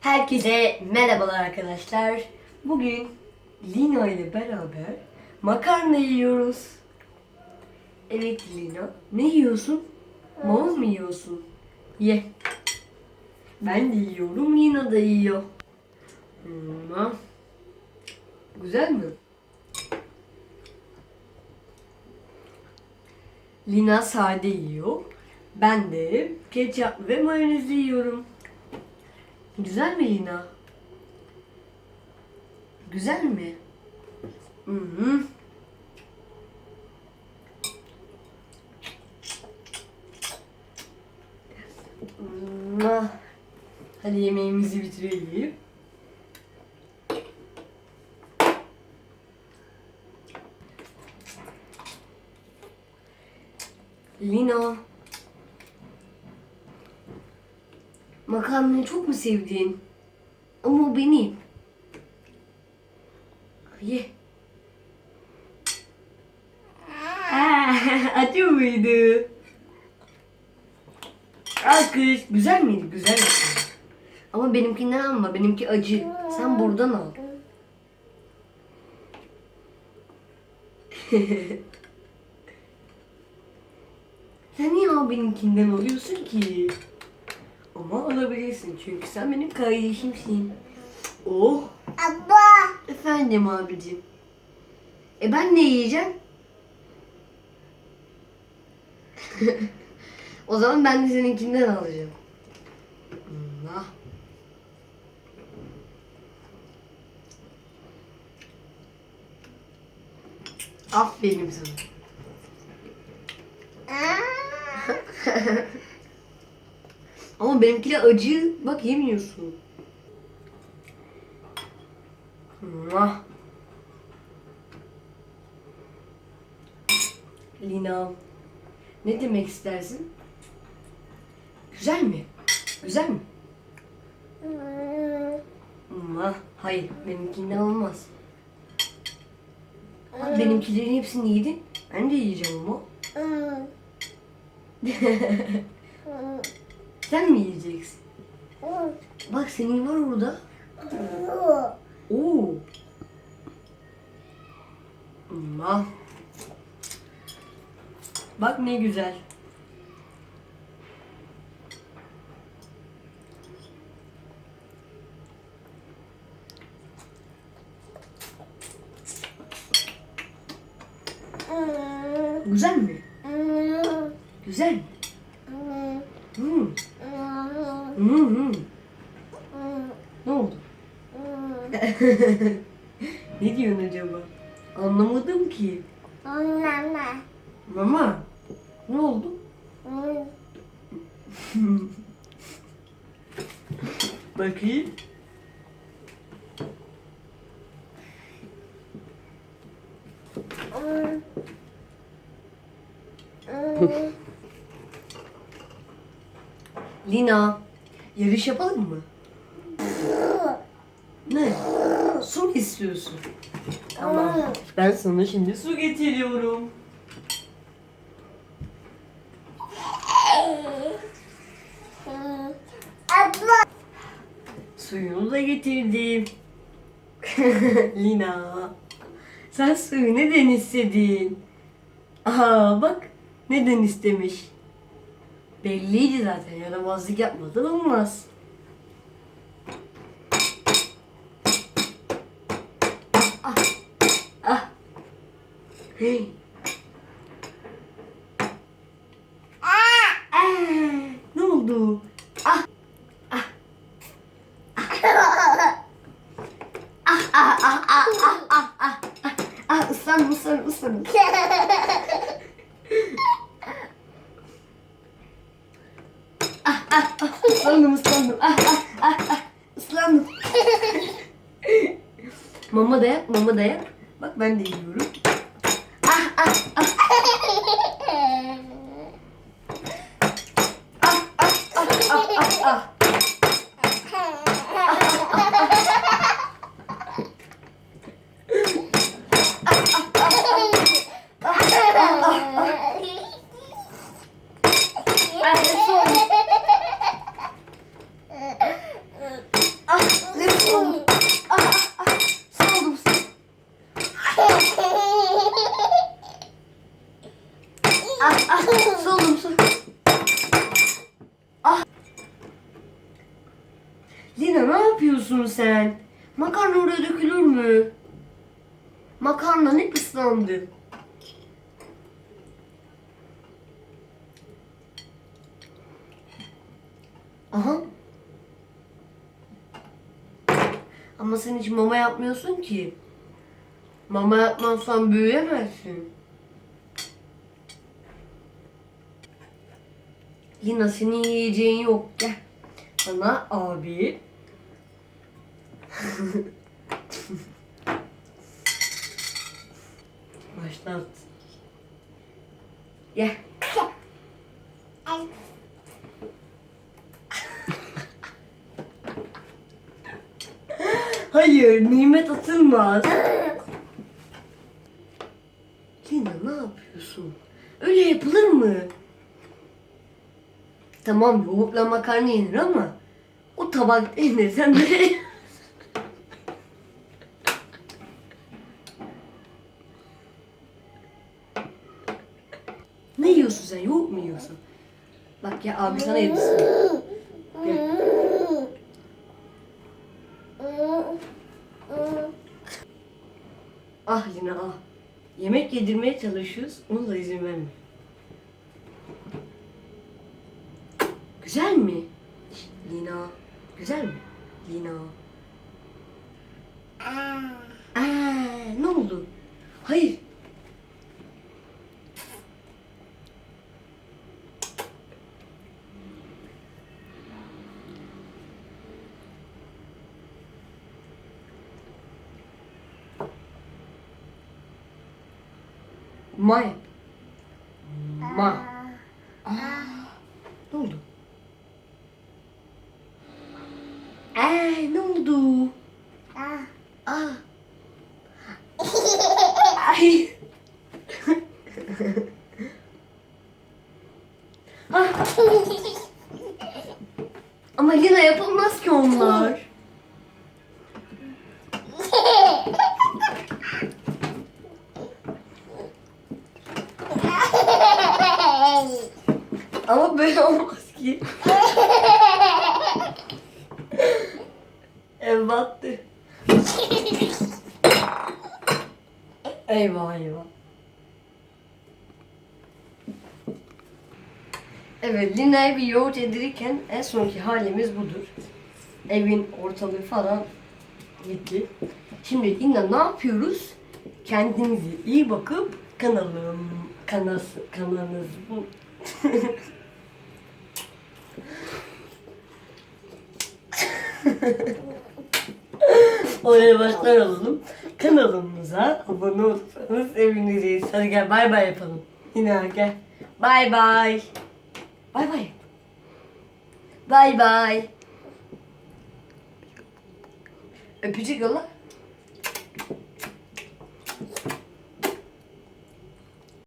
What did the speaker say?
Herkese merhabalar arkadaşlar. Bugün Lina ile beraber makarna yiyoruz. Evet Lina. Ne yiyorsun? Mama mı yiyorsun? Ye. Ben de yiyorum. Lina da yiyor. Hmm. Güzel mi? Lina sade yiyor. Ben de ketçap ve mayonezli yiyorum. Güzel mi Lina? Güzel mi? Hı hı. Hadi yemeğimizi bitirelim. Lina. Makarnayı çok mu sevdin? Ama o benim. Ye. Acı mıydı? Alkış. Güzel miydi? Güzel. Ama benimkinden alma. Benimki acı. Sen buradan al. Sen niye benimkinden alıyorsun ki? Ama alabilirsin çünkü sen benim kardeşimsin. Oh. Abla. Efendim abicim. E ben ne yiyeceğim? o zaman ben de seninkinden alacağım. Allah. Aferin sana. Ama benimki de acı. Bak yemiyorsun. Mwah. Lina. Ne demek istersin? Güzel mi? Güzel mi? Mwah. Hayır, benimkinden olmaz. Bak, benimkilerin hepsini yedin. Ben de yiyeceğim ama. Sen mi yiyeceksin? Bak senin var orada. Oo. Mwah. Bak ne güzel. Güzel mi? Güzel mi? Hmm. Hmm, hmm. Ne oldu? ne diyorsun acaba? Anlamadım ki. Mama. Ne oldu? Bakayım. Lina, yarış yapalım mı? Ne? Su mu istiyorsun? Tamam. Ben sana şimdi su getiriyorum. Abla. Suyunu da getirdim. Lina. Sen suyu neden istedin? Aa bak neden istemiş. Belliydi zaten yaramazlık yapmadan olmaz. Ah. Ah. Hey. Ah, ne oldu? Ah. Ah ıslandım ıslandım ıslandım. Islandım ıslandım. Ah ah ah ah. Islandım. mama da yap mama da yap. Bak ben de yiyorum. Ah ah ah. Ah ah ah ah ah ah. Ah, Ah ah su oğlum su. Ah. Lina ne yapıyorsun sen? Makarna oraya dökülür mü? Makarna ne ıslandı. Aha. Ama sen hiç mama yapmıyorsun ki. Mama yapmazsan büyüyemezsin. Lina senin yiyeceğin yok. Gel. Sana abi. Başlat. Gel. Hayır, nimet atılmaz. Lina ne yapıyorsun? Öyle yapılır mı? Tamam yoğurtla makarna yenir ama o tabak yenir sen de. ne yiyorsun sen? Yoğurt mu yiyorsun? Bak ya abi sana yedirsin. Ah Lina ah. Yemek yedirmeye çalışıyoruz. Onu da izin verme. Güzel mi? Şşt, Lina. Güzel mi? Lina. Aa, ne oldu? Hayır. Ma yap. Ma. Aa, ne oldu? Ee, ne oldu? Aa. Ay. ah. Ama Lina yapılmaz ki onlar. Ama böyle olmaz ki. Eyvah eyvah. Evet, Lina'ya bir yoğurt yedirirken en sonki halimiz budur. Evin ortalığı falan gitti. Şimdi Lina ne yapıyoruz? Kendinize iyi bakıp kanalım, kanası, kanalınız bu. Oraya başlar alalım. Kanalımıza abone olursanız seviniriz. Hadi gel bay bay yapalım. Yine gel. Bay bay. Bay bay. Bay bay. Öpücük yolla.